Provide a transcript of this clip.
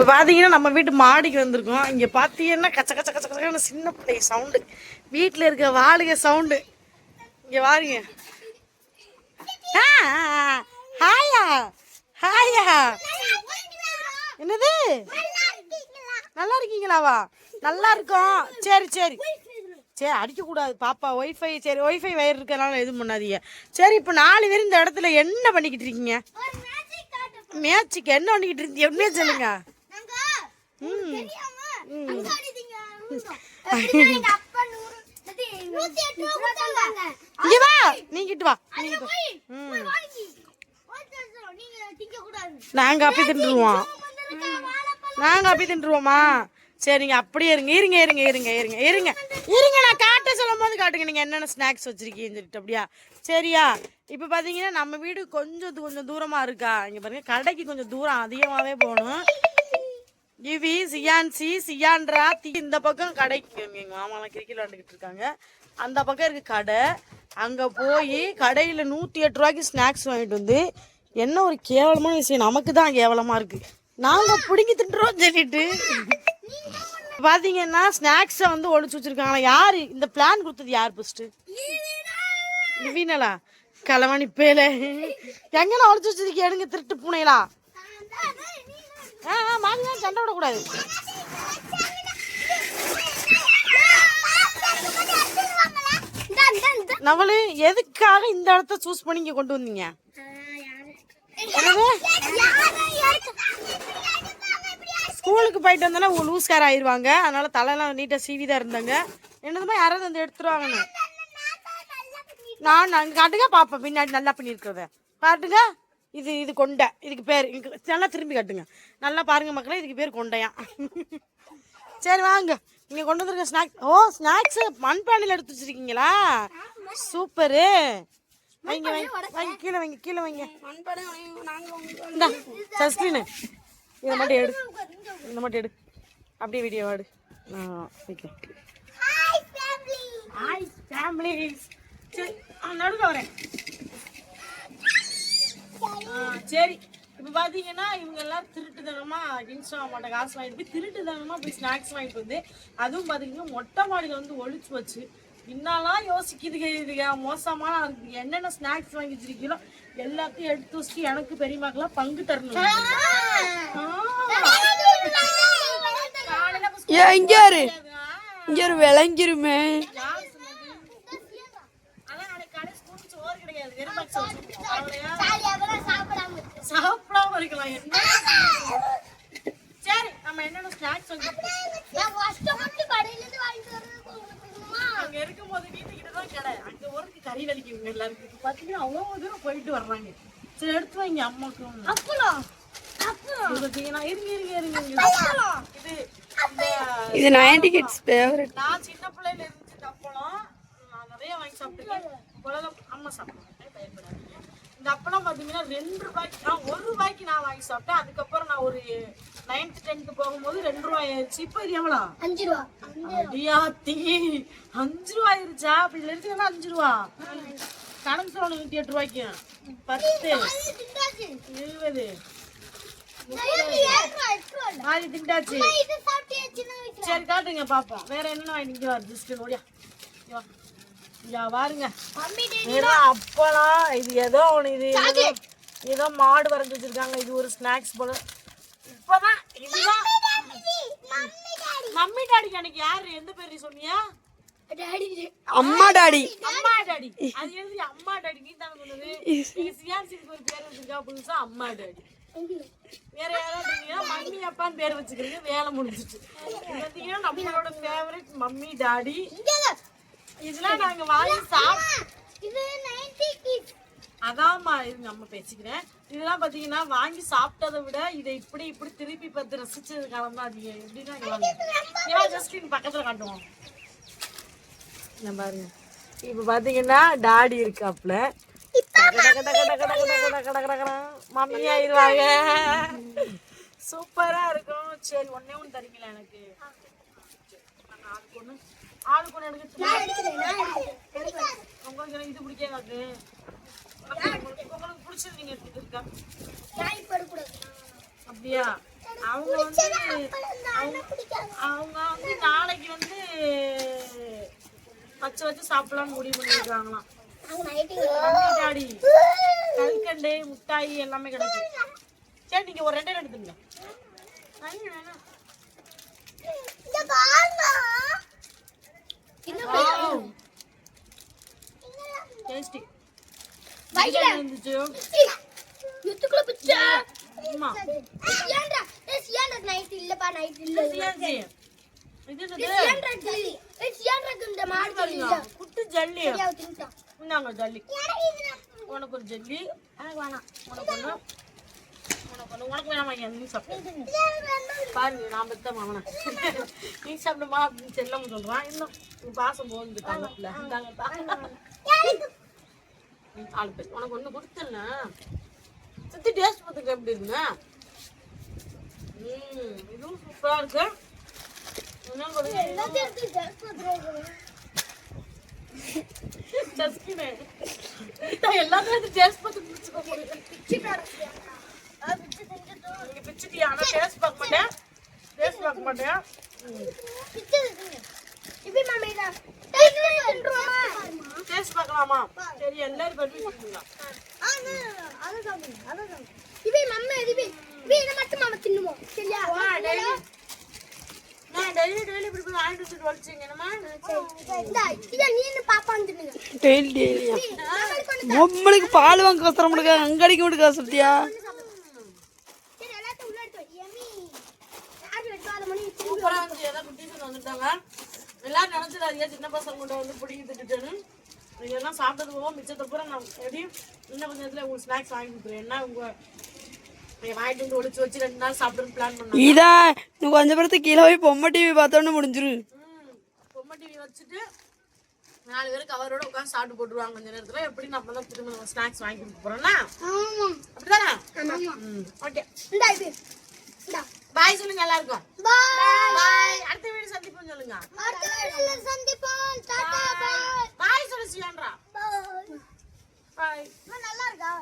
இப்போ பார்த்தீங்கன்னா நம்ம வீட்டு மாடிக்கு வந்திருக்கோம். இங்கே பார்த்தீங்கன்னா கச்ச கச்ச கச்ச கச்சன்னு சின்ன பிள்ளை சவுண்டு வீட்டில் இருக்க வாளுக சவுண்டு இங்கே வாருங்க. ஆ, ஹாயா ஹாயா. என்னது? நல்லா இருக்கீங்களாவா? நல்லா இருக்கோம். சரி சரி. சரி அடிக்கக்கூடாது பாப்பா. ஒய்ஃபை சரி ஒய்ஃபை வயர் இருக்கனால எதுவும் பண்ணாதீங்க. சரி இப்போ நாலு பேர் இந்த இடத்துல என்ன பண்ணிக்கிட்டு இருக்கீங்க? மேட்சுக்கு என்ன பண்ணிக்கிட்டு இருக்கீங்க? எப்படியே சொல்லுங்க. ம் ம் இங்க வா நீங்கிட்டு வா. நாங்க அப்படி தின்றுவோம்? நாங்க அப்படி தின்றுவோமா? சரிங்க அப்படியே இருங்க இருங்க இருங்க இருங்க இருங்க இருங்க. இருங்க நான் காட்ட சொல்லும் போது காட்டுங்க. நீங்க என்னென்ன ஸ்நாக்ஸ் வச்சிருக்கீங்கன்னு சொல்லிட்டு அப்படியா? சரியா? இப்போ பார்த்தீங்கன்னா நம்ம வீடு கொஞ்சம் கொஞ்சம் தூரமா இருக்கா? இங்க பாருங்க கடைக்கு கொஞ்சம் தூரம் அதிகமாகவே போகணும். இவி சியான்சி சியான்ரா தி. இந்த பக்கம் கடைக்கு எங்கள் மாமாலாம் கிரிக்கெட் விளாண்டுக்கிட்டு இருக்காங்க. அந்த பக்கம் இருக்கு கடை. அங்கே போய் கடையில் நூற்றி எட்டு ரூபாய்க்கு ஸ்நாக்ஸ் வாங்கிட்டு வந்து என்ன ஒரு கேவலமான விஷயம். நமக்கு தான் கேவலமாக இருக்குது நாங்கள் பிடுங்கி திட்டுறோம் சொல்லிட்டு. பார்த்தீங்கன்னா ஸ்நாக்ஸை வந்து ஒழிச்சு வச்சுருக்காங்களா யார்? இந்த பிளான் கொடுத்தது யார் ஃபஸ்ட்டு நிவீனலா களவாணி பேல எங்கன்னா ஒழிச்சு வச்சிருக்கீங்க எடுங்க திருட்டு பூனைகளா ஆ மாறி சண்டை விடக்கூடாது நவலு எதுக்காக இந்த இடத்த சூஸ் பண்ணி இங்க கொண்டு வந்தீங்க? என்னது ஸ்கூலுக்கு போயிட்டு வந்தோன்னா லூஸ்கார ஆயிடுவாங்க அதனால தலையெல்லாம் நீட்டாக சீவி தான் இருந்தாங்க. என்னதுமா யாராவது வந்து எடுத்துருவாங்கன்னு நான் அங்கே காட்டுங்க பார்ப்பேன் பின்னாடி நல்லா பண்ணியிருக்கிறத. பாட்டுங்க இது இது கொண்டை. இதுக்கு பேர். இங்க நல்லா திரும்பி காட்டுங்க. நல்லா பாருங்க மக்களே இதுக்கு பேர் கொண்டையா. சரி வாங்க. நீங்கள் கொண்டு வந்திருக்க ஸ்நாக்ஸ் ஓ ஸ்நாக்ஸு மண்பானையில் எடுத்து வச்சிருக்கீங்களா? சூப்பரு வைங்க வைங்க. வைங்க கீழே வைங்க கீழே வைங்க. இந்தா சஸ்கிரீனு இதை மட்டும் எடு. இந்த மட்டும் எடு. அப்படியே வீடியோ எடு ஆ ஓகே. ஹாய் ஃபேமிலிஸ் சரி நடுவில் வரேன். சரி. இப்போ பார்த்தீங்கன்னா இவங்க எல்லாம் திருட்டுத்தனமா இன்ஸ்டா மாட்ட காசு வாங்கிட்டு போய் திருட்டுத்தனமா போய் ஸ்நாக்ஸ் வாங்கிட்டு வந்து அதுவும் பார்த்தீங்கன்னா மொட்டை மாடியில் வந்து ஒளிச்சு வச்சு இன்னெல்லாம் யோசிக்குதுங்க இதுங்க. மோசமான என்னென்ன ஸ்நாக்ஸ் வாங்கி வச்சிருக்கீங்களோ எல்லாத்தையும் எடுத்து வச்சுட்டு எனக்கு பெரியமாக்கெல்லாம் பங்கு தரணும். காலையில இங்க போகாதுங்க. இங்க ஒரு விளங்கிருமே யார் சொன்னது? அதான் நாளைக்கு காலையில school சோறு கிடையாது வெறும் பச்சை வச்சிருக்கோம். அவ்வளவுதான். சாப்பிடாம இருக்கலாம். என்ன சரி நம்ம என்னென்ன ஸ்நாக்ஸ் அங்க இருக்கும்போது வீட்டுக்கிட்ட தான் கடை. அங்க ஒருக்கு கறி வலிக்குங்க எல்லாருக்கும். பாத்தீங்கன்னா அவ்வளவு தூரம் போயிட்டு வர்றாங்க. சரி எடுத்து வைங்க அம்மாக்கும். இது பாத்தீங்கன்னா இருங்க இருங்க இருங்க. இது இது நைன்டி கிட்ஸ் ஃபேவரட் நான் சின்ன பிள்ளையில இருந்துச்சு அப்பளம் நான் நிறைய வாங்கி சாப்பிட்டுருக்கேன். உலகம் அம்மா சாப்பிட்டேன் இந்த அப்பளம் பார்த்தீங்கன்னா ரெண்டு ரூபாய்க்கு நான் ஒரு ரூபாய்க்கு நான் வாங்கி சாப்பிட்டேன். அதுக்கப்புறம் நான் ஒரு நைன்த் டென்த்து போகும்போது ரெண்டு ரூபாய் ஆயிடுச்சு இப்போ இது எவ்வளோ? அஞ்சு ரூபா. அடியாத்தி அஞ்சு ரூபா ஆயிருச்சா? அப்படி எடுத்துக்கணும் அஞ்சு ரூபா? கணக்கு சொல்லணும் நூற்றி எட்டு ரூபாய்க்கு. பத்து. இருபது. நாலு திண்டாச்சு. சரி காட்டுங்க பாப்போம். வேற என்ன வாங்கிட்டு வா ஜஸ்ட். இங்க பாருங்க அப்பளம் இது ஏதோ ஒன்று இது ஏதோ ஏதோ மாடு வரைஞ்சி வச்சிருக்காங்க. இது ஒரு ஸ்நாக்ஸ் போல. இப்பதான் இதுதான். மம்மி டாடிக்கு அன்னைக்கு யாரு? எந்த பேர் சொன்னியா? அம்மா டாடி. அம்மா டாடி. அது எழுதி அம்மா டாடி? நீ தானே சொன்னது. சியான்சிக்கு ஒரு பேர் வச்சிருக்கா புதுசா? அம்மா டாடி. வேற யாராவது மம்மி அப்பான்னு பேர் வச்சுக்கிறீங்க. வேலை பார்த்தீங்கன்னா நம்மளோட ஃபேவரட் மம்மி டாடி. இதெல்லாம் நாங்க வாங்கி சாப்பிட்டு அதாம்மா இருங்க அம்மா பேசிக்கிறேன். இதெல்லாம் பார்த்தீங்கன்னா வாங்கி சாப்பிட்டதை விட இதை இப்படி இப்படி திருப்பி பார்த்து ரசிச்சது காலம் தான் அது எப்படின்னா இங்க ஜஸ்டின் பக்கத்துல காட்டுவோம். இந்த பாருங்க. இப்போ பார்த்தீங்கன்னா டாடி இருக்காப்புல. மம்மி ஆயிருவாங்க. சூப்பரா இருக்கும். சரி ஒண்ணே ஒன்று தரீங்களா எனக்கு? ஒன்று ஆளுக்கு ஒன்று எடுக்க உங்களுக்கு எனக்கு இது பிடிக்காது உங்களுக்கு பிடிச்சது நீங்க இருக்கா அப்படியா? அவங்க வந்து அவங்க வந்து நாளைக்கு வந்து வச்சு வச்சு சாப்பிடலாம்னு முடிவு பண்ணிருக்காங்களாம் டாடி கல்கண்டு முட்டாய் எல்லாமே கிடைக்கும் சரி நீங்க ஒரு ரெண்டே ரெண்டு திங்க ஐயோ, வேணாம். Tasty. பிரியாணி இருந்துச்சு ஆமா சியான்சி. இது என்னது? பாருங்க, குட்டி ஜல்லி. இந்தாங்க ஜல்லி. உனக்கு ஒரு ஜல்லி. எனக்கு வேணாம். உனக்கு ஒண்ணு. உனக்கு வேணாமா நீ சாப்பிடு? பாருங்க நான் பெத்த மாமனா நீ சாப்பிடுமா அப்படின்னு செல்லம் சொல்றான். இன்னும் பாசம் போகுது தங்கத்துல இந்தாங்கப்பா. நீ ஆளு பேர். உனக்கு ஒண்ணு கொடுத்தல சுத்தி டேஸ்ட் பார்த்துக்க எப்படி இருக்குங்க ம் இதுவும் சூப்பரா இருக்கு. எல்லாத்தையும் டேஸ்ட் பார்த்து நீங்க பிச்சுட்டியா ஆனா டேஸ்ட் பார்க்க மாட்டேன் டேஸ்ட் பார்க்க மாட்டேன் டேஸ்ட் பார்க்கலாமா சரி எல்லாரும் பண்ணிருக்கீங்களா நான் டெய்லி டெய்லி இப்படி வாங்கிட்டு வந்துட்டு வலிச்சிங்க டெய்லி டெய்லியா நம்மளுக்கு பால் வாங்க கஷ்டம் முடிக்க அங்க அடிக்க முடிக்க கஷ்டத்தியா சூப்பரா இருந்துச்சு ஏதோ குட்டீஸ் வந்துட்டாங்க. எல்லாரும் நினைச்சிடாதீங்க சின்ன பசங்க கொண்டு வந்து பிடிங்கி திட்டுட்டேன்னு. இதெல்லாம் சாப்பிட்டது போக மிச்சத்தை பூரா நான் எப்படியும் இன்னும் கொஞ்சம் நேரத்துல உங்களுக்கு ஸ்நாக்ஸ் வாங்கி கொடுத்துருவேன். என்ன உங்க நீங்க வாங்கிட்டு வந்து ஒளிச்சு வச்சு ரெண்டு நாள் சாப்பிடுன்னு பிளான் பண்ணாங்க? இதா நீ கொஞ்ச பேரத்து கீழே போய் பொம்மை டிவி பார்த்தோன்னு முடிஞ்சிரு. ம், பொம்மை டிவி வச்சுட்டு நாலு பேருக்கு அவரோட உட்காந்து சாப்பிட்டு போட்டுருவாங்க கொஞ்ச நேரத்துல. எப்படி நான் தான் திரும்ப ஸ்நாக்ஸ் வாங்கி கொடுக்க போறேன்னா அப்படிதானே? ஓகே. பாய் சொல்லுங்க எல்லாருக்கும். பாய். அடுத்த வீடு சந்திப்போம் சொல்லுங்க. அடுத்த வீடுல சந்திப்போம். டாடா பாய். பாய். சொல்லு சியான்றா பாய். நல்லா இருக்கா?